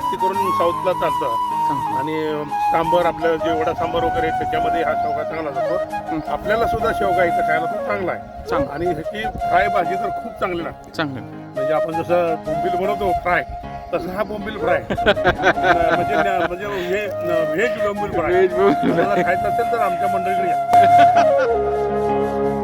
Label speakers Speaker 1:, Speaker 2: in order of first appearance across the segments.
Speaker 1: जास्ती करून साऊथला चालतं. आणि सांबर आपलं जे वडा सांबर वगैरे त्याच्यामध्ये हा शेवगा चांगला जातो. आपल्याला सुद्धा शेवगा इथं खायला तो चांगला आहे. आणि ह्याची फ्राय भाजी तर खूप चांगली लागते.
Speaker 2: चांगलं.
Speaker 1: म्हणजे आपण जसं बोंबील बनवतो फ्राय तसं हा बोंबील फ्राय. म्हणजे म्हणजे हे व्हेज बोंबील फ्राय. खायचं असेल तर आमच्या मंडळीकडे या.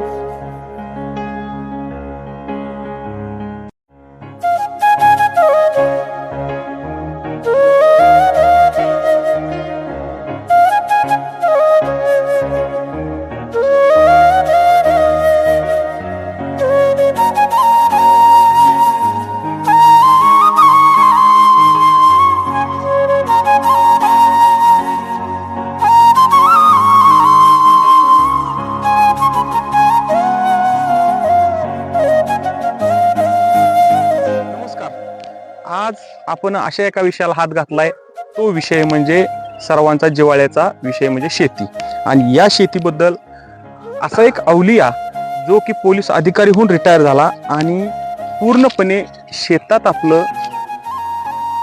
Speaker 3: आपण अशा एका विषयाला हात घातलाय. तो विषय म्हणजे सर्वांचा जिवाळ्याचा विषय म्हणजे शेती. आणि या शेतीबद्दल असा एक अवलिया जो की पोलीस अधिकारी होऊन रिटायर झाला आणि पूर्णपणे शेतात आपलं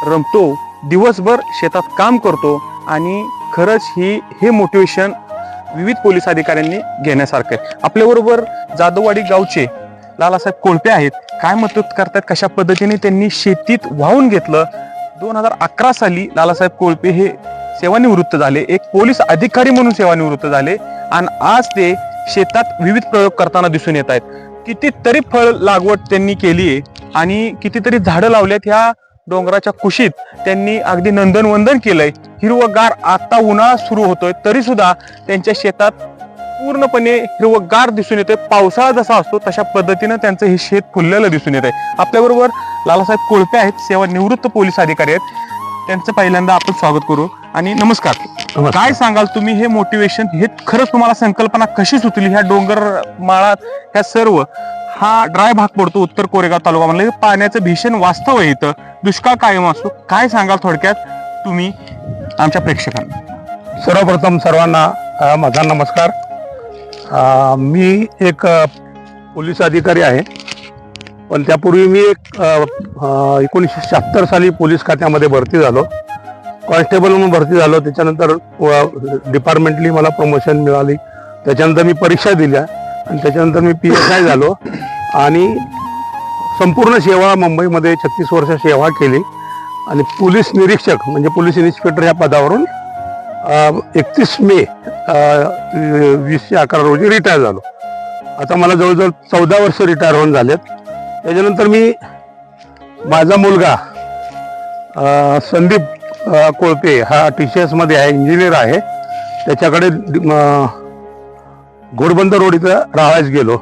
Speaker 3: रमतो दिवसभर शेतात काम करतो आणि खरंच ही हे मोटिवेशन विविध पोलीस अधिकाऱ्यांनी घेण्यासारखं आहे. आपल्याबरोबर जाधववाडी गावचे लालासाहेब कोळपे आहेत. काय मदत करतात कशा पद्धतीने त्यांनी शेतीत वाहून घेतलं? दोन हजार अकरा साली लालासाहेब कोळपे हे सेवानिवृत्त झाले. एक पोलीस अधिकारी म्हणून सेवानिवृत्त झाले. आणि आज ते शेतात विविध प्रयोग करताना दिसून येत आहेत. कितीतरी फळ लागवड त्यांनी केली आहे. आणि कितीतरी झाडं लावल्यात ह्या डोंगराच्या कुशीत. त्यांनी अगदी नंदनवंदन केलंय. हिरवगार आता उन्हाळा सुरू होतोय. तरी सुद्धा त्यांच्या शेतात पूर्णपणे हिरवगार दिसून येते पावसाळा जसा असतो तशा पद्धतीनं त्यांचं हे शेत फुललेलं दिसून येत आहे आपल्याबरोबर लालासाहेब कोळपे आहेत सेवानिवृत्त पोलीस अधिकारी आहेत. त्यांचं पहिल्यांदा आपण स्वागत करू. आणि नमस्कार. काय सांगाल तुम्ही? हे मोटिवेशन हे खरंच तुम्हाला संकल्पना कशी सुचली? ह्या डोंगर माळात ह्या सर्व हा ड्राय भाग पडतो उत्तर कोरेगाव तालुका म्हणलं हे पाण्याचं भीषण वास्तव आहे इथं. दुष्काळ कायम असतो. काय सांगाल थोडक्यात तुम्ही आमच्या प्रेक्षकांना?
Speaker 1: सर्वप्रथम सर्वांना माझा नमस्कार. मी एक पोलीस अधिकारी आहे. पण त्यापूर्वी मी एक एकोणीसशे शहात्तर साली पोलीस खात्यामध्ये भरती झालो. कॉन्स्टेबल म्हणून भरती झालो. त्याच्यानंतर डिपार्टमेंटली मला प्रमोशन मिळाली. त्याच्यानंतर मी परीक्षा दिल्या. आणि त्याच्यानंतर मी पी एस आय झालो. आणि संपूर्ण सेवा मुंबईमध्ये छत्तीस वर्ष सेवा केली. आणि पोलीस निरीक्षक म्हणजे पोलीस इन्स्पेक्टर या पदावरून एकतीस मे वीसशे अकरा रोजी रिटायर झालो. आता मला जवळजवळ चौदा वर्ष रिटायर होऊन झालेत. त्याच्यानंतर मी माझा मुलगा संदीप कोळपे हा टी सी एसमध्ये आहे इंजिनियर आहे. त्याच्याकडे अ, घोडबंदर रोड इथं राहायस गेलो.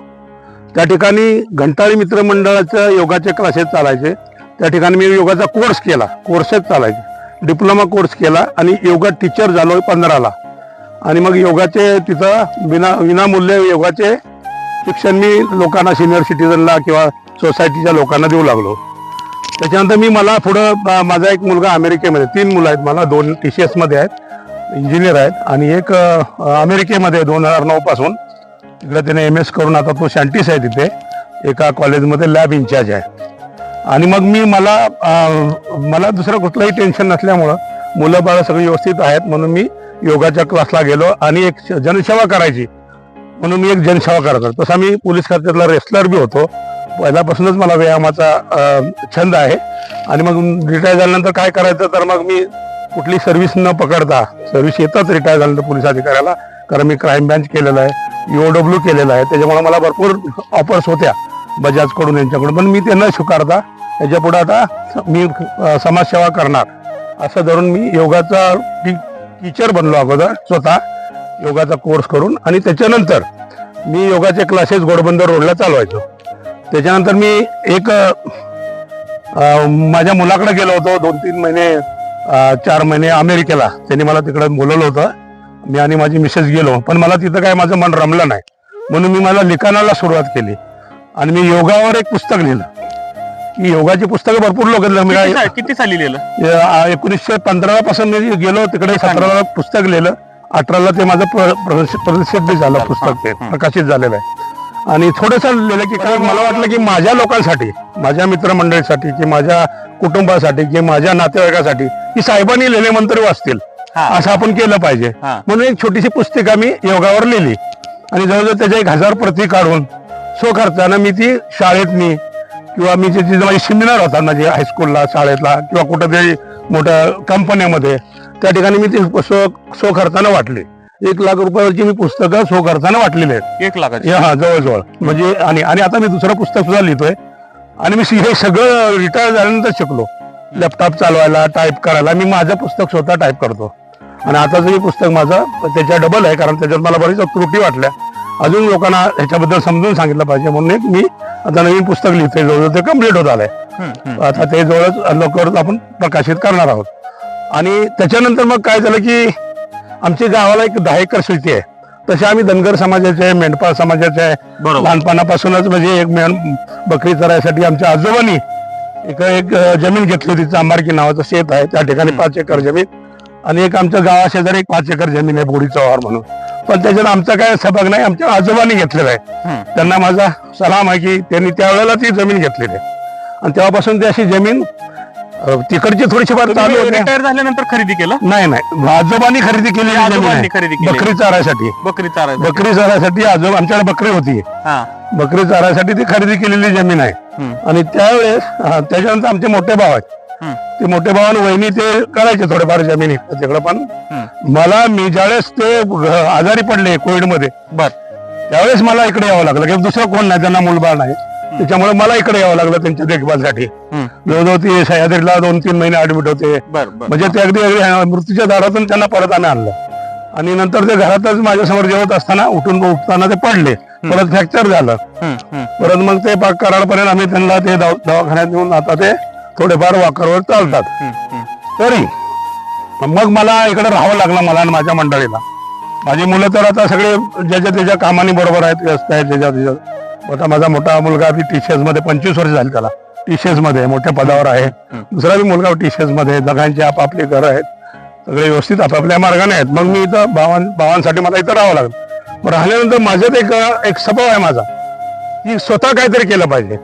Speaker 1: त्या ठिकाणी घंटाळी मित्रमंडळाचं योगाचे क्लासेस चालायचे. त्या ठिकाणी मी योगाचा कोर्स केला. कोर्सेस चालायचे. डिप्लोमा कोर्स केला आणि योगा टीचर झालो पंधराला. आणि मग योगाचे तिथं विना विनामूल्य योगाचे शिक्षण मी लोकांना सिनियर सिटीजनला किंवा सोसायटीच्या लोकांना देऊ लागलो. त्याच्यानंतर मी मला पुढं माझा एक मुलगा अमेरिकेमध्ये तीन मुलं आहेत मला दोन टी सी एसमध्ये आहेत इंजिनियर आहेत आणि एक अमेरिकेमध्ये दोन हजार नऊपासून तिकडे त्याने एम एस करून आता तो शांतीस आहे तिथे एका कॉलेजमध्ये लॅब इन्चार्ज आहे. आणि मग मी मला मला दुसरं कुठलंही टेन्शन नसल्यामुळं मुलं बाळं सगळी व्यवस्थित आहेत म्हणून मी योगाच्या क्लासला गेलो आणि एक जनसेवा करायची म्हणून मी एक जनसेवा करत होतो. तसा मी पोलीस खात्यातला रेस्लर बी होतो. पहिल्यापासूनच मला व्यायामाचा छंद आहे. आणि मग रिटायर झाल्यानंतर काय करायचं तर मग मी कुठली सर्व्हिस न पकडता सर्व्हिस येतच रिटायर झाल्यानंतर पोलीस अधिकाऱ्याला. कारण मी क्राईम ब्रँच केलेलं आहे ओ डब्ल्यू केलेलं आहे. त्याच्यामुळे मला भरपूर ऑफर्स होत्या. बजाजकडून यांच्याकडून. पण मी ते न स्वीकारता याच्यापुढे आता मी समाजसेवा करणार. असं धरून मी योगाचा टीचर बनलो अगोदर स्वतः. योगाचा कोर्स करून आणि त्याच्यानंतर मी योगाचे क्लासेस घोडबंदर रोडला चालवायचो. त्याच्यानंतर मी एक माझ्या मुलाकडे गेलो होतो दोन तीन महिने चार महिने अमेरिकेला. त्यांनी मला तिकडे बोलवलं होतं. मी आणि माझी मिसेस गेलो. पण मला तिथं काय माझं मन रमलं नाही. म्हणून मी मला लिखाणाला सुरुवात केली. आणि मी योगावर एक पुस्तक लिहिलं. की योगाची पुस्तकं भरपूर लोक
Speaker 3: किती सा- किती साली लिहिलं?
Speaker 1: एकोणीसशे पंधरा पासून मी गेलो तिकडे सतराला पुस्तक लिहिलं. अठराला ते माझं प्र- प्र- प्रसिद्ध झालं पुस्तक ते. प्रकाशित झालेलं आहे. आणि थोडंसं लिहिलं की कारण मला वाटलं की माझ्या लोकांसाठी माझ्या मित्रमंडळीसाठी की माझ्या कुटुंबासाठी की माझ्या नातेवाईकासाठी की साहेबांनी लिहिले मंत्र वाचतील
Speaker 3: हा.
Speaker 1: असं आपण केलं पाहिजे.
Speaker 3: हा.
Speaker 1: म्हणून एक छोटीशी पुस्तिका मी योगावर लिहिली. आणि जवळजवळ त्याच्या एक हजार प्रती काढून सो खर्चानं मी ती शाळेत मी किंवा मी जे तिथे माझे सेमिनार होता म्हणजे हायस्कूलला शाळेतला किंवा कुठंतरी मोठ्या कंपन्यामध्ये त्या ठिकाणी मी ती सो सो खर्चानं वाटली. एक लाख रुपयावरची मी पुस्तकं सो खर्चानं वाटलेली आहेत.
Speaker 3: एक लाखाची?
Speaker 1: हे हा जवळजवळ. म्हणजे आणि आणि आता मी दुसरं पुस्तक सुद्धा लिहितोय. आणि मी हे सगळं रिटायर झाल्यानंतर शिकलो. लॅपटॉप चालवायला टाईप करायला. मी माझं पुस्तक स्वतः टाईप करतो. आणि आताचं हे पुस्तक माझं त्याच्या डबल आहे कारण त्याच्यात मला बरीच त्रुटी वाटल्या. अजून लोकांना ह्याच्याबद्दल समजून सांगितलं पाहिजे म्हणून एक मी आता नवीन पुस्तक लिहितोय जवळजवळ ते कंप्लीट होत आलंय. आता ते जवळच लवकरच आपण प्रकाशित करणार आहोत. आणि त्याच्यानंतर मग काय झालं की आमच्या गावाला एक दहा एकर शेती आहे. तसे आम्ही धनगर समाजाचे आहे मेंढपाळ समाजाचे आहे. लहानपणापासूनच म्हणजे एक मेंढ बकरी चरायसाठी आमच्या आजोबांनी एक एक जमीन घेतली होती चांबारकी नावाचं शेत आहे. त्या ठिकाणी पाच एकर जमीन. आणि एक आमच्या गावाशेजारी एक पाच एकर जमीन आहे बोडी चव्हाण म्हणून. पण त्याच्यात आमचा काय सहभाग नाही आमच्या आजोबांनी घेतलेला आहे. त्यांना माझा सलाम आहे की त्यांनी त्यावेळेला ती जमीन घेतलेली आहे. आणि तेव्हापासून ती अशी जमीन अं, तिकडची थोडीशी फार चालू होती.
Speaker 3: रिटायर झाल्यानंतर खरेदी केलं?
Speaker 1: नाही नाही. आजोबांनी खरेदी केलेली जमीन
Speaker 3: आजोबांनी
Speaker 1: आहे.
Speaker 3: खरेदी केली
Speaker 1: बकरी चारायसाठी
Speaker 3: बकरी चारा
Speaker 1: बकरी चारायसाठी आजोबा आमच्याकडे बकरी होती.
Speaker 3: हा.
Speaker 1: बकरी चारायसाठी ती खरेदी केलेली जमीन आहे.
Speaker 3: हम्म,
Speaker 1: आणि त्यावेळेस त्याच्यानंतर आमचे मोठे भाव आहेत. ते मोठे भाव आणि वहिनी ते करायचे थोडेफार जमिनी तिकडे पण. मला मी ज्यावेळेस ते आजारी पडले कोविडमध्ये
Speaker 3: बर.
Speaker 1: त्यावेळेस मला इकडे यावं लागलं. की दुसरं कोण नाही त्यांना मुलबाळ नाही. त्याच्यामुळे मला इकडे यावं लागलं त्यांच्या देखभालसाठी. जवळजवळ ते सह्याद्रीला दोन तीन महिने ऍडमिट होते. म्हणजे ते अगदी अगदी मृत्यूच्या दारातून त्यांना परत आम्ही आणलं. आणि नंतर ते घरातच माझ्यासमोर जेवत असताना उठून उठताना ते पडले. परत फ्रॅक्चर झालं. परत मग ते पाक कराडपर्यंत आम्ही त्यांना ते दवा- दवाखान्यात नेऊन आता ते थोडेफार वाकरवर चालतात. तरी मग मला इकडे राहावं लागलं मला आणि माझ्या मंडळीला. माझी मुलं तर आता सगळे ज्याच्या त्याच्या कामाने बरोबर आहेत व्यस्त आहेत त्याच्या त्याच्या. आता माझा मोठा मुलगा बी टीसीएसमध्ये पंचवीस वर्ष झाली त्याला. टीसीएसमध्ये मोठ्या पदावर आहे. दुसरा बी मुलगा टीसीएसमध्ये दोघांची आपापली घरं आहेत. सगळे व्यवस्थित आपापल्या मार्गाने आहेत. मग मी इथं भावां भावांसाठी मला इथं राहावं लागलं. मग राहिल्यानंतर माझ्यात एक एक स्वभाव आहे माझा. की स्वतः काहीतरी केलं पाहिजे.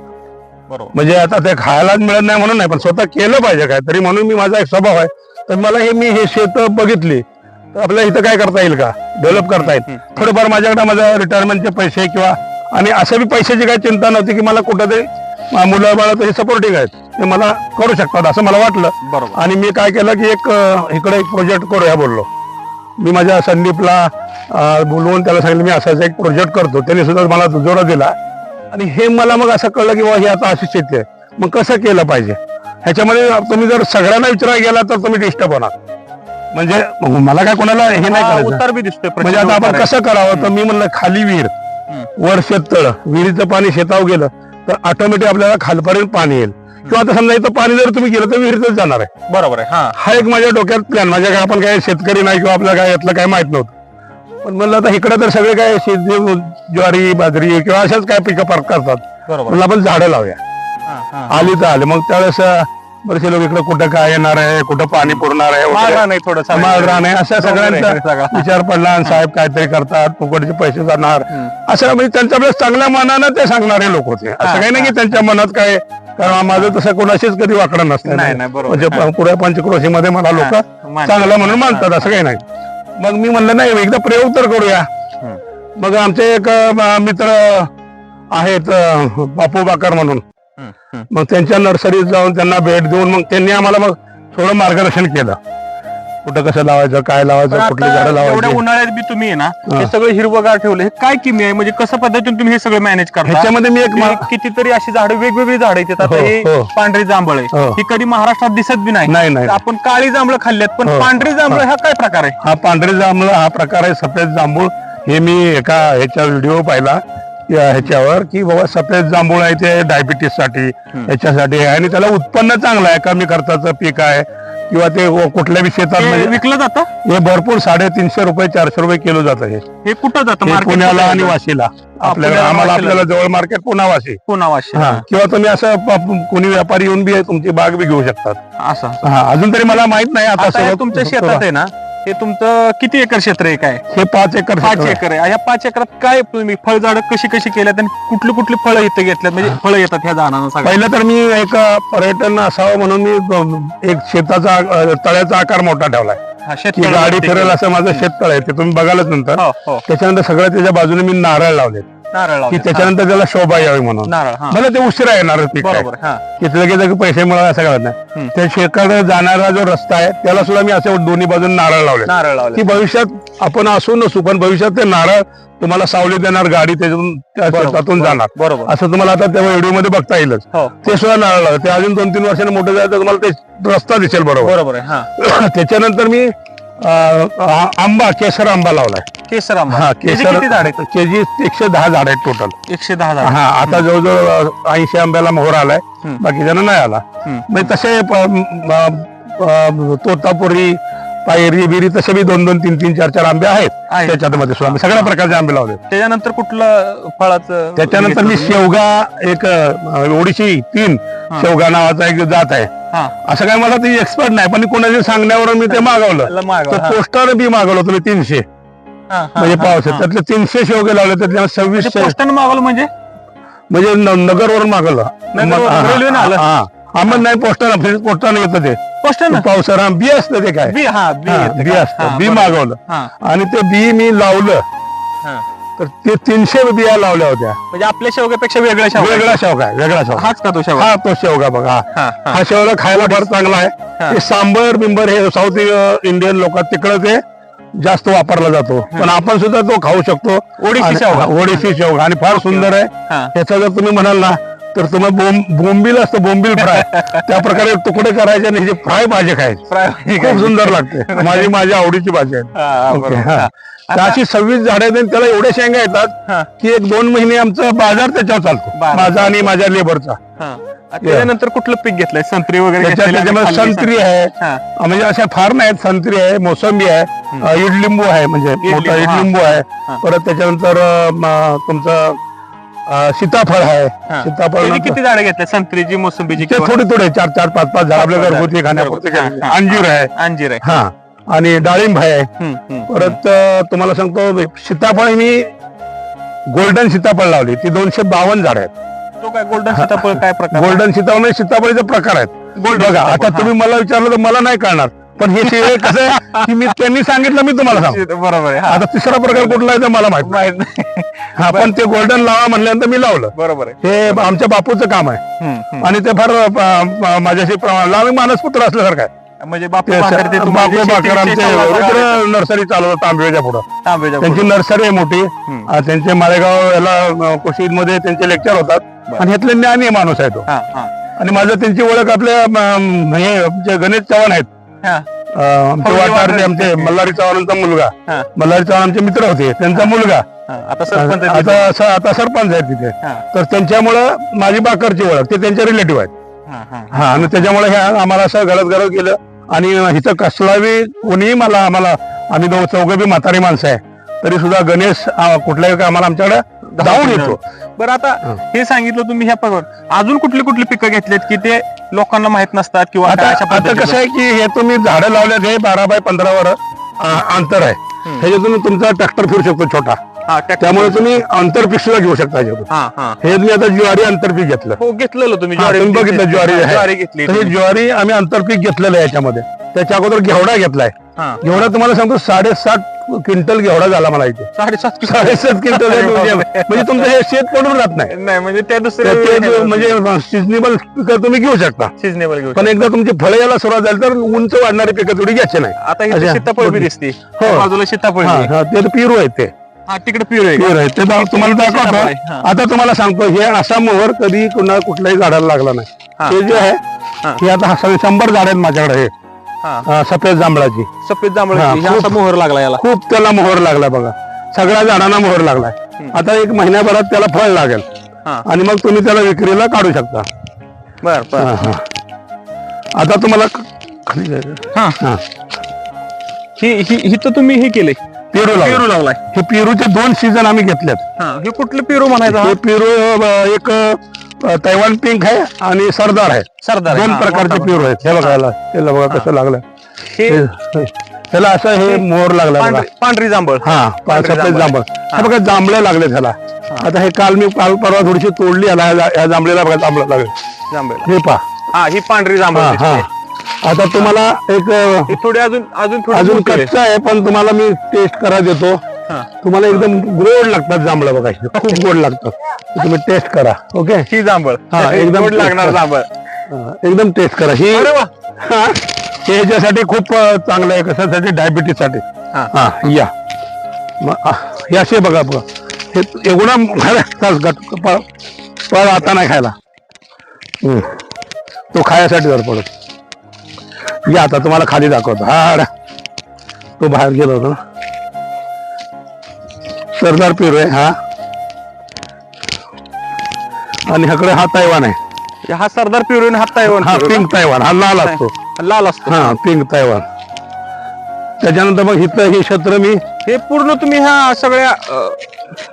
Speaker 3: बरोबर.
Speaker 1: म्हणजे आता ते खायलाच मिळत नाही म्हणून नाही पण स्वतः केलं पाहिजे काहीतरी म्हणून मी माझा एक स्वभाव आहे. तर मला हे मी हे शेत बघितली. तर आपल्याला इथं काय करता येईल का? डेव्हलप करता येईल. थोडेफार माझ्याकडे माझ्या रिटायरमेंटचे पैसे किंवा आणि असं बी पैशाची काही चिंता नव्हती की मला कुठं तरी मुलं बाळ तरी सपोर्टिंग आहेत. ते मला करू शकतात असं मला वाटलं.
Speaker 3: बरोबर.
Speaker 1: आणि मी काय केलं की एक इकडे एक प्रोजेक्ट करूया बोललो. मी माझ्या संदीपला बोलवून त्याला सांगितलं मी असाच एक प्रोजेक्ट करतो. त्याने सुद्धा मला दुजोरा दिला. आणि हे मला मग असं कळलं की बाबा ही आता अशी शेती आहे. मग कसं केलं पाहिजे? ह्याच्यामध्ये तुम्ही जर सगळ्यांना विचारायला गेला तर तुम्ही डिस्टर्ब होणार. म्हणजे मला काय कोणाला हे नाही करायचं.
Speaker 3: उत्तर बी दिसतोय
Speaker 1: म्हणजे आता आपण कसं करावं? तर मी म्हणलं खाली विहीर. वर शेततळ विहिरीचं पाणी शेतावर गेलं तर ऑटोमॅटिक आपल्याला खालपर्यंत पाणी येईल. किंवा आता समजा इथं पाणी जर तुम्ही गेलं तर विहिरीतच जाणार आहे.
Speaker 3: बरोबर आहे हा.
Speaker 1: हा एक माझ्या डोक्यात प्लॅन माझ्या काय आपण काय शेतकरी नाही किंवा आपल्याला काय यातलं काय माहीत नव्हतं. पण म्हणलं आता इकडे तर सगळे काय शेती ज्वारी बाजरी किंवा अशाच काय पिकं पार करतात.
Speaker 3: बरोबर.
Speaker 1: म्हणलं आपण झाडं लावूया.
Speaker 3: हा, हा.
Speaker 1: आली तर आले. मग त्यावेळेस बरेचसे लोक इकडे कुठं काय येणार आहे कुठं पाणी पुरणार आहे वगैरे.
Speaker 3: माळरान आहे थोडं
Speaker 1: माळ राहणे अशा
Speaker 3: डोंगर आहे
Speaker 1: सगळ्यांचा
Speaker 3: सगळा.
Speaker 1: विचार पडला आणि साहेब काहीतरी करतात फुकटचे पैसे जाणार. असं म्हणजे त्यांच्या वेळेस चांगल्या मनानं ते सांगणारे लोक होते. असं काही नाही की त्यांच्या मनात काय कारण माझं तसं कोणाशीच कधी वाकडं नसतं.
Speaker 3: नाही, नाही, बरोबर.
Speaker 1: म्हणजे प- पुऱ्या पंचक्रोशी मध्ये मला लोक
Speaker 3: मानतात.
Speaker 1: चांगलं म्हणून मानतात असं काही नाही. मग मी म्हणलं नाही एकदा प्रयोग तर करूया. मग आमचे एक मित्र आहेत बापू बाकर म्हणून. मग त्यांच्या नर्सरीत जाऊन त्यांना भेट देऊन मग त्यांनी आम्हाला मग थोडं मार्गदर्शन केलं कुठं कसं लावायचं काय लावायचं कुठली झाडं
Speaker 3: एवढ्या
Speaker 1: लावायची
Speaker 3: उन्हाळ्यात बी तुम्ही आहे ना
Speaker 1: हा.
Speaker 3: सगळं हिरवगार ठेवलं हे काय किमी आहे? म्हणजे कसं पद्धतीने तुम्ही हे सगळं मॅनेज करता?
Speaker 1: ह्याच्यामध्ये मी एक
Speaker 3: तुम्ही कितीतरी अशी झाडं वेगवेगळी झाडं आहेत. आता
Speaker 1: हो,
Speaker 3: हे
Speaker 1: हो.
Speaker 3: पांढरी जांभळ. आहे
Speaker 1: हो.
Speaker 3: ही कधी महाराष्ट्रात दिसत बी नाही.
Speaker 1: नाही नाही.
Speaker 3: आपण काळी जांभळं खाल्ल्यात पण
Speaker 1: हो.
Speaker 3: पांढरी जांभळ हा. काय प्रकार आहे?
Speaker 1: हा पांढरे जांभूळ हा प्रकार आहे सफेद जांभूळ. हे मी एका ह्याच्या व्हिडिओ पाहिला. ह्याच्यावर की बाबा सफेद जांभूळ आहे ते डायबिटीससाठी ह्याच्यासाठी आहे. आणि त्याला उत्पन्न चांगलं आहे. कमी खर्चाचं पीक आहे. किंवा ते कुठल्या बी शेतात म्हणजे
Speaker 3: विकलं जातं?
Speaker 1: हे भरपूर साडेतीनशे रुपये चारशे रुपये किलो जातं हे.
Speaker 3: हे कुठं जातं?
Speaker 1: पुण्याला आणि वाशीला. आपल्याला आम्हाला. आपल्याला जवळ मार्केट पुन्हा वाशी
Speaker 3: पुन्हा वाशी
Speaker 1: हा. किंवा तुम्ही असं कोणी व्यापारी येऊन बी तुमची बाग बी घेऊ शकतात.
Speaker 3: असं
Speaker 1: हा अजून तरी मला माहीत नाही आता
Speaker 3: तुमच्या शेतात आहे ना? हे तुमचं किती एकर क्षेत्र आहे? काय
Speaker 1: हे पाच एकर
Speaker 3: पाच
Speaker 1: क्षेत्र आहे.
Speaker 3: एकर आहे. ह्या पाच एकरात काय तुम्ही फळझाडं कशी कशी केल्यात आणि कुठली कुठली फळं इथं घेतल्यात? म्हणजे फळं येतात ह्या झाडांना सगळ्या.
Speaker 1: पहिलं तर मी एक पर्यटन असावं म्हणून मी अं, एक शेताचा अं, तळ्याचा आकार मोठा ठेवलाय.
Speaker 3: हा,
Speaker 1: की
Speaker 3: शेततळं
Speaker 1: गाडी फिरेल. असं माझं शेततळ आहे. ते तुम्ही बघालच नंतर.
Speaker 3: हो हो.
Speaker 1: त्याच्यानंतर सगळं त्याच्या बाजूने मी नारळ लावले
Speaker 3: नारळ
Speaker 1: की. त्याच्यानंतर त्याला शोभा यावी म्हणून.
Speaker 3: नारळ हा.
Speaker 1: मला ते उशिरा येणार पीक आहे.
Speaker 3: बरोबर हा.
Speaker 1: की लगेच लगेच पैसे मिळावे असं कळत नाही. त्या शेकडे जाणारा जो रस्ता आहे त्याला सुद्धा मी असे दोन्ही बाजून नारळ लावले.
Speaker 3: नारळ लावले.
Speaker 1: की भविष्यात आपण असू नसू पण भविष्यात ते नारळ तुम्हाला सावली देणार गाडी त्याच्यातून त्या
Speaker 3: बरोबर,
Speaker 1: शेतातून
Speaker 3: बरोबर,
Speaker 1: जाणार.
Speaker 3: बरोबर.
Speaker 1: असं तुम्हाला आता त्या व्हिडिओमध्ये बघता येईलच.
Speaker 3: हो.
Speaker 1: ते सुद्धा नारळ लावले. ते अजून दोन तीन वर्षांनी मोठे झाले तर तुम्हाला ते रस्ता दिसेल बरोबर.
Speaker 3: बरोबर आहे हा.
Speaker 1: त्याच्यानंतर मी अं, आ- आंबा केसर आंबा लावलाय.
Speaker 3: केसर आंबा.
Speaker 1: हा
Speaker 3: त्याचे
Speaker 1: केसर
Speaker 3: किती झाड आहेत?
Speaker 1: केजी एकशे दहा झाड आहेत टोटल
Speaker 3: एकशे दहा झाड.
Speaker 1: हा आता जवळजवळ ऐंशी आंब्याला मोहर आलाय.
Speaker 3: हम्म.
Speaker 1: बाकीच्यांना नाही आला.
Speaker 3: हम्म.
Speaker 1: म्हणजे तसे प- म- म- तोतापुरी पायरी बिरी तसे बी दोन दोन तीन तीन चार चार आंबे आहेत.
Speaker 3: आहेत.
Speaker 1: त्याच्यामध्ये सुद्धा सगळ्या प्रकारचे आंबे लावले.
Speaker 3: त्याच्यानंतर कुठलं फळाचं
Speaker 1: त्याच्यानंतर मी शेवगा एक अं, ओडिशी तीन
Speaker 3: हा.
Speaker 1: शेवगा नावाचा एक जात आहे.
Speaker 3: हा.
Speaker 1: असं काय मला ती एक्सपर्ट नाही पण कोणाच्या सांगण्यावरून मी ते मागवलं. तर
Speaker 3: हा.
Speaker 1: पोस्टर बी मागवलं तुम्ही तीनशे. म्हणजे पावसात.
Speaker 3: हा.
Speaker 1: त्यातले तीनशे शेवगे लावले त्यातल्या सव्वीस
Speaker 3: म्हणजे पोस्टानं मागवलं म्हणजे?
Speaker 1: म्हणजे नगर वरून मागवलं.
Speaker 3: नगरवरून,
Speaker 1: हा,
Speaker 3: रेल्वेनं आलं?
Speaker 1: हा मग नाही पोस्टर पोस्टानं येतं ते.
Speaker 3: पोस्टानं
Speaker 1: पावसाळा बी असतं ते काय?
Speaker 3: बी?
Speaker 1: असतं. बी. मागवलं. आणि ते बी मी लावलं.
Speaker 3: हा.
Speaker 1: तर ते तीनशे बिया लावल्या होत्या.
Speaker 3: म्हणजे आपल्या शेवग्यापेक्षा वेगळ्या शेवगा.
Speaker 1: वेगळा शेवगा आहे वेगळा शेवगा.
Speaker 3: हाच का तो शेवगा?
Speaker 1: हा तो शेवगा बघा. हा. शेवगा खायला फार चांगला. आहे. ते सांबर बिंबर हे साऊथ इंडियन लोक तिकडं ते जास्त वापरला जातो. पण आपण सुद्धा तो खाऊ शकतो.
Speaker 3: ओडिसी शेवगा.
Speaker 1: ओडिसी शेवगा. आणि फार सुंदर आहे.
Speaker 3: हा.
Speaker 1: ह्याचा जर तुम्ही म्हणाल ना तर तुम्ही बोंब बोंबील असतं बोंबील फ्राय. त्या प्रकारे तुकडे करायचे आणि हे फ्राय भाजी खायची. खूप सुंदर लागते. माझी माझ्या आवडीची भाजी आहे. अशी सव्वीस झाडे आहेत आणि त्याला एवढ्या शेंगा येतात
Speaker 3: हा,
Speaker 1: की एक दोन महिने आमचा बाजार त्याच्यावर चालतो
Speaker 3: बाजार.
Speaker 1: माझा आणि माझ्या लेबरचा
Speaker 3: हा. त्याच्यानंतर कुठलं पीक घेतलंय संत्री वगैरे
Speaker 1: त्याच्यात
Speaker 3: घेतलेली आम्ही
Speaker 1: त्याच्यामध्ये
Speaker 3: खाल्ली
Speaker 1: संत्री आहे
Speaker 3: हा.
Speaker 1: म्हणजे अशा फार नाहीत संत्री आहे मोसंबी आहे अ, इडलिंबू आहे म्हणजे मोठा
Speaker 3: इडलिंबू, हा.
Speaker 1: इडलिंबू
Speaker 3: हा.
Speaker 1: आहे परत त्याच्यानंतर अ, म, तुमचं अ, सीताफळ आहे
Speaker 3: हा.
Speaker 1: सीताफळ नंतर-
Speaker 3: किती झाडं घेतल्या संत्रीची मोसंबीची
Speaker 1: ते
Speaker 3: किंवा
Speaker 1: थोडे थोडे चार चार पाच पाच झाड आपल्या. घरगुती खाण्यापुरते.
Speaker 3: हा, हा.
Speaker 1: अंजीर आहे
Speaker 3: अंजीर आहे
Speaker 1: हा आणि डाळिंब आहे. परत तुम्हाला सांगतो सीताफळ मी गोल्डन सीताफळ लावली. ती दोनशे बावन्न झाड आहेत.
Speaker 3: तो काय गोल्डन सीताफळ काय प्रकार?
Speaker 1: गोल्डन सीताफळ म्हणजे सीताफळीचे प्रकार आहेत.
Speaker 3: गोल्डन
Speaker 1: बघा आता. तुम्ही मला विचारलं तर मला नाही कळणार. पण हे कसं आहे की मी त्यांनी सांगितलं मी तुम्हाला सांगतो.
Speaker 3: बरोबर आहे.
Speaker 1: आता तिसरा प्रकार कुठला आहे ते मला माहीत नाही.
Speaker 3: माहीत नाही.
Speaker 1: हा पण ते गोल्डन लावा म्हणल्यानंतर मी लावलं.
Speaker 3: बरोबर आहे.
Speaker 1: हे आमच्या बापूचं काम आहे. आणि ते फार माझ्याशी मानसपुत्र असल्यासारखं आहे.
Speaker 3: म्हणजे बापू
Speaker 1: ते
Speaker 3: भाकर ते
Speaker 1: स-
Speaker 3: तुम्हाला
Speaker 1: बापू
Speaker 3: जे शेती-
Speaker 1: बाकर आमचे
Speaker 3: शेताला
Speaker 1: रुद्र
Speaker 3: लावायचं.
Speaker 1: नर्सरी चालवतात तांबेच्या पुढं.
Speaker 3: तांब्याच्या
Speaker 1: त्यांची
Speaker 3: पुढं.
Speaker 1: नर्सरी आहे मोठी.
Speaker 3: हम्म.
Speaker 1: त्यांचे मालेगाव याला कुशीदमध्ये त्यांचे लेक्चर होतात.
Speaker 3: बरं.
Speaker 1: आणि ह्यातले ज्ञानी माणूस आहे तो.
Speaker 3: हा, हा,
Speaker 1: आणि माझं त्यांची ओळख आपल्या म, हे जे गणेश चव्हाण आहेत.
Speaker 3: हा,
Speaker 1: अ, आमचे
Speaker 3: फौजी
Speaker 1: वाटारचे
Speaker 3: वाटारचे.
Speaker 1: आमचे मल्हारी चव्हाणांचा मुलगा.
Speaker 3: हा,
Speaker 1: मल्हारी चव्हाण आमचे मित्र होते. त्यांचा मुलगा.
Speaker 3: हा. आता सरपंच आहे तिथे.
Speaker 1: आता स- आता सरपंच आहे तिथे.
Speaker 3: हा,
Speaker 1: तर त्यांच्यामुळं माझी बाकरची ओळख. ते त्यांचे रिलेटिव्ह आहेत.
Speaker 3: हा, हा.
Speaker 1: हा आणि त्याच्यामुळे ह्या आम्हाला असं गलत गलत केलं. आणि इथं कसलावी कोणीही मला आम्हाला आम्ही दोघं चौघं बी म्हातारी माणसं आहे तरी सुद्धा गणेश कुठल्याही कामाला आमच्याकडे धावून येतो
Speaker 3: बरं आता
Speaker 1: हा.
Speaker 3: सांगितलं तुम्ही ह्या पगार अजून कुठली कुठली पिकं घेतलीत की ते लोकांना माहीत नसतात किंवा
Speaker 1: आता? कसं आहे की हे तुम्ही झाडं लावल्यात हे बारा बाय पंधरा वर अ, अंतर आहे. ह्याच्यातून तुमचा ट्रॅक्टर फिरू शकतो छोटा त्यामुळे तुम्ही अंतरपीक सुद्धा घेऊ शकता
Speaker 3: हा हा
Speaker 1: हे. मी आता ज्वारी अंतरपीक घेतलं.
Speaker 3: हो घेतलेलं तुम्ही
Speaker 1: हा,
Speaker 3: ज्वारी
Speaker 1: तुम्ही बघितलं ज्वारी आहे.
Speaker 3: ज्वारी घेतली
Speaker 1: हे ज्वारी आम्ही अंतरपीक घेतलेलं आहे याच्यामध्ये. त्याच्या अगोदर घेवडा घेतलाय.
Speaker 3: हा.
Speaker 1: घेवडा तुम्हाला सांगतो साडेसात क्विंटल घेवडा झाला मला इथे.
Speaker 3: साडेसात.
Speaker 1: साडेसात क्विंटल आहे म्हणजे तुमचं हे शेत पडून राहत नाही?
Speaker 3: म्हणजे त्या दुसऱ्या
Speaker 1: म्हणजे सिजनेबल पिकं तुम्ही घेऊ शकता.
Speaker 3: सिजनेबल घेऊ
Speaker 1: पण एकदा तुमची फळं यायला सुरुवात झाली तर उंच वाढणारी पिकं थोडी घ्यायची नाही.
Speaker 3: आता. सीताफळ बी दिसते.
Speaker 1: हो.
Speaker 3: बाजूला सीताफळ
Speaker 1: हा. हा, ते पिरू आहेत ते.
Speaker 3: हा तिकडे आहे
Speaker 1: ते दा- तुम्हाला दाखवतो
Speaker 3: हा.
Speaker 1: आता तुम्हाला सांगतो हे असा मोहर कधी कुणा कुठल्याही झाडाला लागला नाही.
Speaker 3: हा.
Speaker 1: हे जे आहे
Speaker 3: हा.
Speaker 1: आता हा शंभर झाड आहेत माझ्याकडे हे.
Speaker 3: हा.
Speaker 1: अं, सफेद जांभळाची.
Speaker 3: सफेद जांभळ
Speaker 1: हा,
Speaker 3: असा मोहर लागला याला.
Speaker 1: खूप त्याला मोहर लागला बघा. सगळ्या झाडांना मोहर लागलाय. आता एक महिन्याभरात त्याला फळ लागेल.
Speaker 3: हा.
Speaker 1: आणि मग तुम्ही त्याला विक्रीला काढू शकता.
Speaker 3: बर बर.
Speaker 1: हा, हा. आता तुम्हाला क- खाली जायचं.
Speaker 3: हा
Speaker 1: हा.
Speaker 3: ही तर तुम्ही हे केलंय.
Speaker 1: पेरू लावला
Speaker 3: पेरू लावलाय.
Speaker 1: हे पेरूचे दोन सीझन आम्ही घेतलेत
Speaker 3: हा हे कुठलं पेरू म्हणायचं हा?
Speaker 1: हे? पेरू अं, एक अं, तैवान पिंक आहे आणि सरदार आहे.
Speaker 3: सरदार.
Speaker 1: दोन प्रकारचे पेरू आहेत. हे बघायला त्याला बघा कसं लागलं.
Speaker 3: हे
Speaker 1: हे- त्याला असं हे मोर लागला बघा.
Speaker 3: पांढरी पांढरी जांभळ.
Speaker 1: हा
Speaker 3: पांढरी
Speaker 1: सफेद
Speaker 3: जांभळ.
Speaker 1: हे बघा जांभळं लागले त्याला आता हे काल मी काल परवा थोडीशी तोडली याला या जांभळीला बघा जांभळं लागले.
Speaker 3: जांभळ
Speaker 1: हे पहा.
Speaker 3: हा ही पांढरी जांभळ
Speaker 1: हा हा.
Speaker 3: दिसते.
Speaker 1: आता तुम्हाला एक
Speaker 3: ही थोडी अजून अजून थोडी
Speaker 1: अजून
Speaker 3: मोठी.
Speaker 1: कच्चा आहे पण तुम्हाला मी टेस्ट करा देतो.
Speaker 3: हा.
Speaker 1: तुम्हाला एकदम गोड लागतात जांभळं बघा. खूप गोड लागतात. तुम्ही टेस्ट करा ओके
Speaker 3: ही जांभळ.
Speaker 1: हा,
Speaker 3: एकदम गोड लागणार जांभळ.
Speaker 1: हा, एकदम टेस्ट करा. ही
Speaker 3: अरे वा.
Speaker 1: हा, हे ह्याच्यासाठी खूप अं, चांगलं आहे कशासाठी? डायबिटीससाठी
Speaker 3: हा.
Speaker 1: हा या. आ, हे असे बघा बघा. हे एवढा खायला तास गट प- पण आता नाही खायला. हम्म. तो खायासाठी जर पडत. या आता तुम्हाला खाली दाखवतो. हा हा, तो बाहेर गेला होता सरदार पेरू आहे हा. आणि ह्याकडे हा तैवान आहे.
Speaker 3: हा सरदार पिवळून हात ताईवान
Speaker 1: हा. पिंक तैवान हा लाल असतो.
Speaker 3: लाल असतो.
Speaker 1: हा पिंक तैवान. त्याच्यानंतर मग इथं हे क्षेत्र मी
Speaker 3: हे पूर्ण तुम्ही ह्या सगळ्या अ,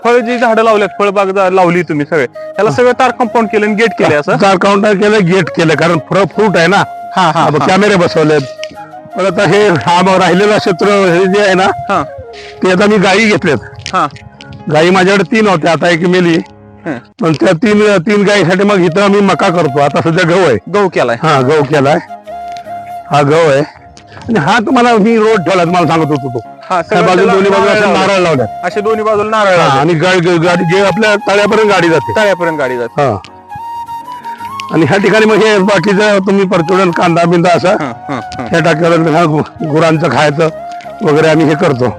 Speaker 3: फळ जी झाडं लावल्यात फळबाग जा- लावली तुम्ही सगळे. ह्याला सगळं तार कंपाऊंड केलं आणि गेट केले असं?
Speaker 1: कार काउंटर केलं गेट केलं कारण फ्रूट आहे ना.
Speaker 3: हा हा
Speaker 1: कॅमेरे बसवलेत. पण आता हे हा मग राहिलेलं क्षेत्र हे जे आहे ना
Speaker 3: हा.
Speaker 1: ते आता मी गायी घेतलेत.
Speaker 3: हा.
Speaker 1: गायी माझ्याकडे तीन होत्या आता एक मेली.
Speaker 3: हं.
Speaker 1: पण त्या तीन तीन गायीसाठी मग इथं मी मका करतो. आता सध्या गहू आहे.
Speaker 3: गहू केलाय.
Speaker 1: हा गहू केलाय. हा गहू आहे. आणि हा तुम्हाला मी रोड ठेवला तुम्हाला सांगत होतो तो.
Speaker 3: हा
Speaker 1: त्या बाजू
Speaker 3: त्याला
Speaker 1: दोन्ही बाजू
Speaker 3: नारळ
Speaker 1: असे
Speaker 3: लावले.
Speaker 1: नारळ लावल्यात
Speaker 3: असे दोन्ही बाजूला नारळ लावले.
Speaker 1: आणि गाडी गाडी जे आपल्या तळ्यापर्यंत गाडी जाते.
Speaker 3: तळ्यापर्यंत गाडी जाते.
Speaker 1: हा. आणि ह्या ठिकाणी मग हे बाकीचं तुम्ही परचुडन कांदा बिंदा असा. ह्या टाक्यावर गुरांचं खायचं वगैरे आम्ही हे करतो.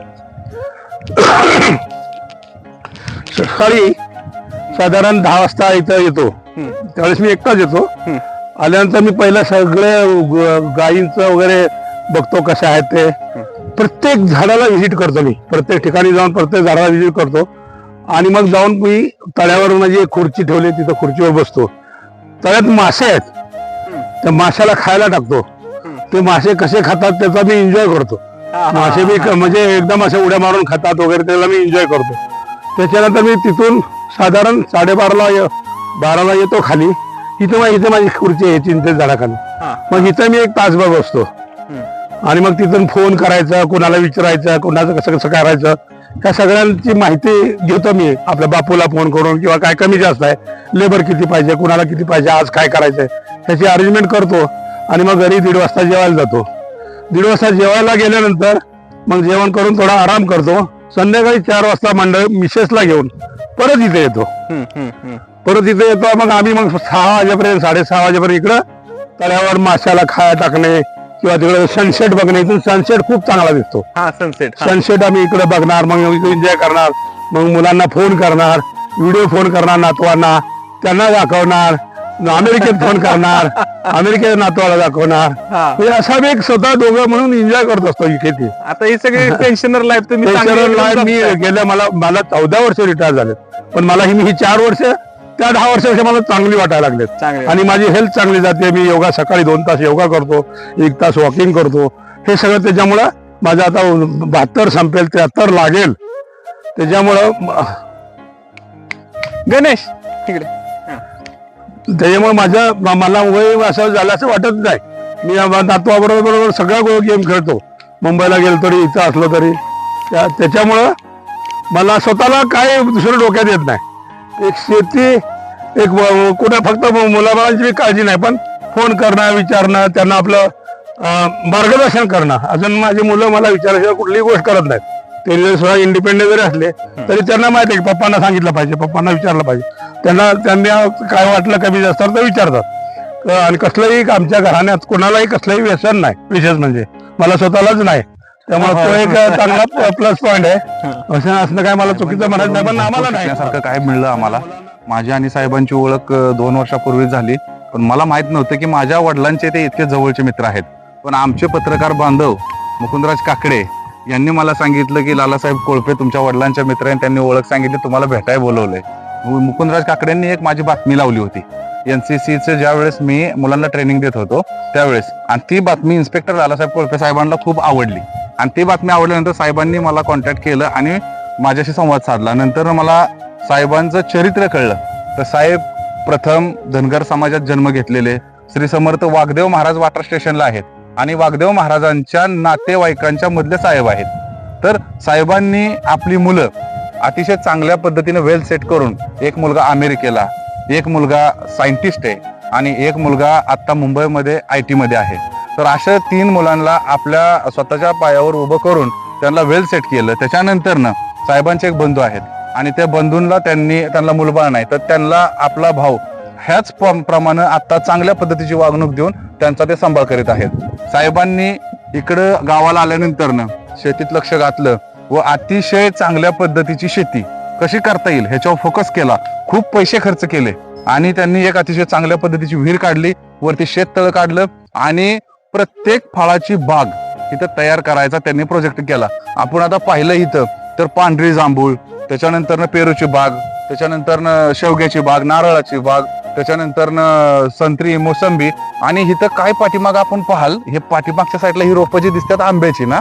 Speaker 1: सकाळी साधारण दहा वाजता इथं येतो. त्यावेळेस मी एकटाच येतो. आल्यानंतर मी पहिलं सगळे गायींचं वगैरे बघतो कसे आहेत ते. प्रत्येक झाडाला व्हिजिट करतो मी. प्रत्येक ठिकाणी जाऊन प्रत्येक झाडाला व्हिजिट करतो. आणि मग जाऊन मी तळ्यावर माझी एक खुर्ची ठेवली तिथं खुर्चीवर बसतो. तळ्यात मासे आहेत. त्या माशाला खायला टाकतो. ते मासे कसे खातात त्याचा मी एन्जॉय करतो. मासे क- म्हणजे एकदम असे उड्या मारून खातात वगैरे त्याला मी एन्जॉय करतो. त्याच्यानंतर मी तिथून साधारण साडेबाराला य- बाराला येतो खाली. इथे मा- इथे माझी खुर्ची आहे चिंते झाडाखाली. मग इथं मी एक तासभर बसतो. आणि मग तिथून फोन करायचा कोणाला विचारायचं कोणाचं कसं कसं करायचं. ह्या सगळ्यांची माहिती घेतो मी. आपल्या बापूला फोन करून किंवा काय कमी जास्त आहे. लेबर किती पाहिजे कुणाला किती पाहिजे आज काय करायचंय त्याची अरेंजमेंट करतो आणि मग घरी दीड वाजता जेवायला जातो. दीड वाजता जेवायला गेल्यानंतर मग जेवण करून थोडा आराम करतो. संध्याकाळी चार वाजता मंडळ मिसेसला घेऊन परत इथे येतो. परत इथे येतो मग आम्ही मग सहा वाजेपर्यंत साडेसहा वाजेपर्यंत इकडं तळ्यावर माशाला खाया टाकणे किंवा तिकडे सनसेट बघणे इथून सनसेट खूप चांगला दिसतो.
Speaker 3: हा सनसेट
Speaker 1: सनसेट आम्ही इकडे बघणार मग एन्जॉय करणार मग मुलांना फोन करणार व्हिडिओ फोन करणार नातवांना त्यांना दाखवणार अमेरिकेत फोन करणार अमेरिकेत नातवाला दाखवणार.
Speaker 3: हा.
Speaker 1: म्हणजे असा मी एक स्वतः दोघं म्हणून एन्जॉय करत असतो इथे ते.
Speaker 3: आता ही सगळी पेन्शनर लाईफ तुम्ही चांगली
Speaker 1: त्याच्यावर
Speaker 3: एकदम
Speaker 1: मी
Speaker 3: जगताय.
Speaker 1: गेल्या मला मला चौदा वर्ष रिटायर झाले पण मला ही ही चार वर्ष त्या दहा वर्षापेक्षा मला चांगली वाटायला लागलेत. आणि माझी हेल्थ चांगली जाते मी योगा सकाळी दोन तास योगा करतो एक तास वॉकिंग करतो. हे सगळं त्याच्यामुळं माझं आता बहात्तर संपेल त्र्याहत्तर लागेल. त्याच्यामुळं
Speaker 3: गणेश तिकडे.
Speaker 1: त्याच्यामुळे माझ्या मला वय असं झालं असं वाटत नाही. मी नातवाबरोबर बरोबर सगळ्या गेम खेळतो. मुंबईला गेलो तरी इथं असलो तरी. त्या- त्याच्यामुळं मला स्वतःला काय दुसरं डोक्यात येत नाही. एक शेती एक कुठं फक्त मुलाबाळांची बी काळजी नाही पण फोन करणं विचारणं त्यांना आपलं मार्गदर्शन करणं. अजून माझी मुलं मला विचाराशिवाय कुठलीही गोष्ट करत नाहीत. ते सुद्धा इंडिपेंडेंट जरी असले तरी त्यांना माहिती आहे की पप्पांना सांगितलं पाहिजे पप्पांना विचारलं पाहिजे. त्यांना त्यांना काय वाटलं कमी जास्त तर विचारतात. आणि कसलंही आमच्या घराण्यात कोणालाही कसलंही व्यसन नाही विशेष म्हणजे. मला स्वतःलाच नाही. त्यामुळे तो एक चांगला प्लस पॉईंट आहे. असं असणं काय मला चुकीचं म्हणत नाही पण आम्हाला नाही.
Speaker 2: शिकण्यासारखं काय मिळलं आम्हाला? माझी आणि साहेबांची ओळख अ, दोन वर्षापूर्वी झाली. पण मला माहीत नव्हतं की माझ्या वडिलांचे ते इतके जवळचे मित्र आहेत. पण आमचे पत्रकार बांधव मुकुंदराज काकडे यांनी मला सांगितलं की लालासाहेब कोळपे तुमच्या वडिलांच्या मित्र आहेत त्यांनी ओळख सांगितली तुम्हाला भेटाय बोलवलंय. मु- मुकुंदराज काकडेंनी एक माझी बातमी लावली होती. एनसीसीचे ज्या वेळेस मी मुलांना ट्रेनिंग देत होतो त्यावेळेस. आणि ती बातमी इन्स्पेक्टर लालासाहेब कोळपे साहेबांना खूप आवडली. आणि ती बातमी आवडल्यानंतर साहेबांनी मला कॉन्टॅक्ट केलं आणि माझ्याशी संवाद साधला. नंतर मला साहेबांचं चरित्र कळलं. तर साहेब प्रथम धनगर समाजात जन्म घेतलेले. श्री समर्थ वाघदेव महाराज वाटर स्टेशनला आहेत. आणि वाघदेव महाराजांच्या नातेवाईकांच्या मधले साहेब आहेत. तर साहेबांनी आपली मुलं अतिशय चांगल्या पद्धतीने वेल सेट करून एक मुलगा अमेरिकेला एक मुलगा सायंटिस्ट आहे आणि एक मुलगा आत्ता मुंबईमध्ये आय टीमध्ये आहे. तर अशा तीन मुलांना आपल्या स्वतःच्या पायावर उभं करून त्यांना वेल सेट केलं. त्याच्यानंतर ना साहेबांचे एक बंधू आहेत. आणि त्या बंधूंना त्यांनी त्यांना मुलबाळ नाही. तर त्यांना आपला भाऊ ह्याच प्र- प्रमाणे आता चांगल्या पद्धतीची वागणूक देऊन त्यांचा ते सांभाळ करीत आहेत. साहेबांनी इकडं गावाला आल्यानंतर ना शेतीत लक्ष घातलं व अतिशय चांगल्या पद्धतीची शेती कशी करता येईल ह्याच्यावर फोकस केला. खूप पैसे खर्च केले आणि त्यांनी एक अतिशय चांगल्या पद्धतीची विहीर काढली. वरती शेततळ काढलं आणि प्रत्येक फळाची बाग इथं तयार करायचा त्यांनी प्रोजेक्ट केला. आपण आता पाहिलं इथं तर पांढरी जांभूळ त्याच्यानंतर पेरूची बाग त्याच्यानंतर शेवग्याची बाग नारळाची बाग त्याच्यानंतर संत्री मोसंबी आणि इथं काय पाठीमाग आपण पाहाल हे पाठीमागच्या साईडला ही रोपं जी दिसतात आंब्याची ना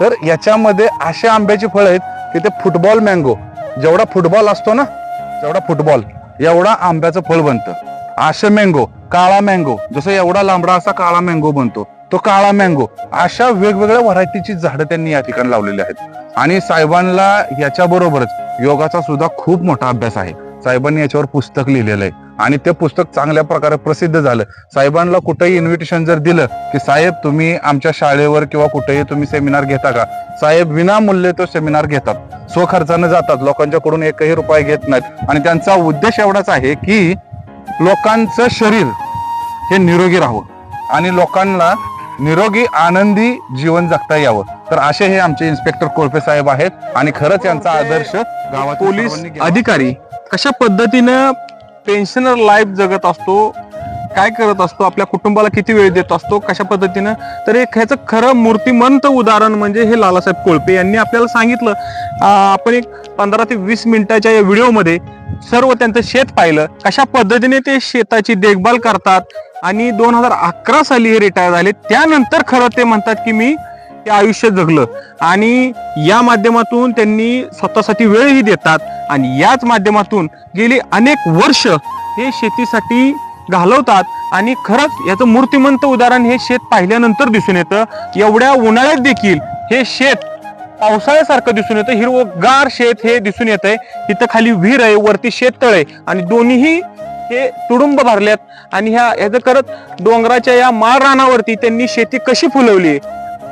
Speaker 2: तर याच्यामध्ये अशा आंब्याची फळं आहेत की ते फुटबॉल मँगो जेवढा फुटबॉल असतो ना जेवढा फुटबॉल एवढा आंब्याचं फळ बनतं. असे मँगो काळा मँगो जसं एवढा लांबडा असा काळा मँगो बनतो तो काळा मँगो अशा वेगवेगळ्या व्हरायटीची झाडं त्यांनी या ठिकाणी लावलेली आहेत. आणि साहेबांना याच्या बरोबरच योगाचा सुद्धा खूप मोठा अभ्यास आहे. साहेबांनी याच्यावर पुस्तक लिहिलेलं आहे. आणि ते पुस्तक चांगल्या प्रकारे प्रसिद्ध झालं. साहेबांना कुठेही इन्व्हिटेशन जर दिलं की साहेब तुम्ही आमच्या शाळेवर किंवा कुठेही तुम्ही सेमिनार घेता का? साहेब विनामूल्य तो सेमिनार घेतात. स्वखर्चानं जातात. लोकांच्याकडून एकही रुपये घेत नाहीत. आणि त्यांचा उद्देश एवढाच आहे की लोकांचं शरीर हे निरोगी राहावं आणि लोकांना निरोगी आनंदी जीवन जगता यावं. तर असे हे आमचे इन्स्पेक्टर कोळपे साहेब आहेत आणि खरंच यांचा आदर्श गावात
Speaker 3: पोलीस अधिकारी कशा पद्धतीनं पेन्शनर लाईफ जगत असतो काय करत असतो आपल्या कुटुंबाला किती वेळ देत असतो कशा पद्धतीनं? तर एक ह्याचं खरं मूर्तिमंत उदाहरण म्हणजे हे लालासाहेब कोळपे यांनी आपल्याला सांगितलं. आपण एक पंधरा ते वीस मिनिटाच्या या व्हिडिओमध्ये सर्व त्यांचं शेत पाहिलं. कशा पद्धतीने ते शेताची देखभाल करतात आणि दोन हजार अकरा साली हे रिटायर झाले त्यानंतर खरं ते म्हणतात की मी ते आयुष्य जगलं. आणि या माध्यमातून त्यांनी स्वतःसाठी वेळही देतात आणि याच माध्यमातून गेली अनेक वर्ष हे शेतीसाठी घालवतात आणि खरंच याचं मूर्तिमंत उदाहरण हे शेत पाहिल्यानंतर दिसून येतं. एवढ्या उन्हाळ्यात देखील हे शेत पावसाळ्यासारखं दिसून येतं. हिरवगार शेत हे दिसून येत आहे तिथं खाली विहीर आहे वरती शेततळ आहे आणि दोन्हीही हे तुडुंब भरल्यात. आणि ह्या ह्याचं करत डोंगराच्या या माळ रानावरती त्यांनी शेती कशी फुलवली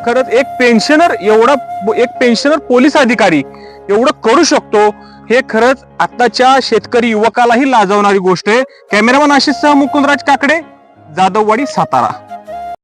Speaker 3: खरंच एक पेन्शनर एवढा एक पेन्शनर पोलीस अधिकारी एवढं करू शकतो हे खरंच आताच्या शेतकरी युवकालाही लाजवणारी गोष्ट आहे. कॅमेरामॅन आशिषसह मुकुंदराज काकडे जाधववाडी सातारा.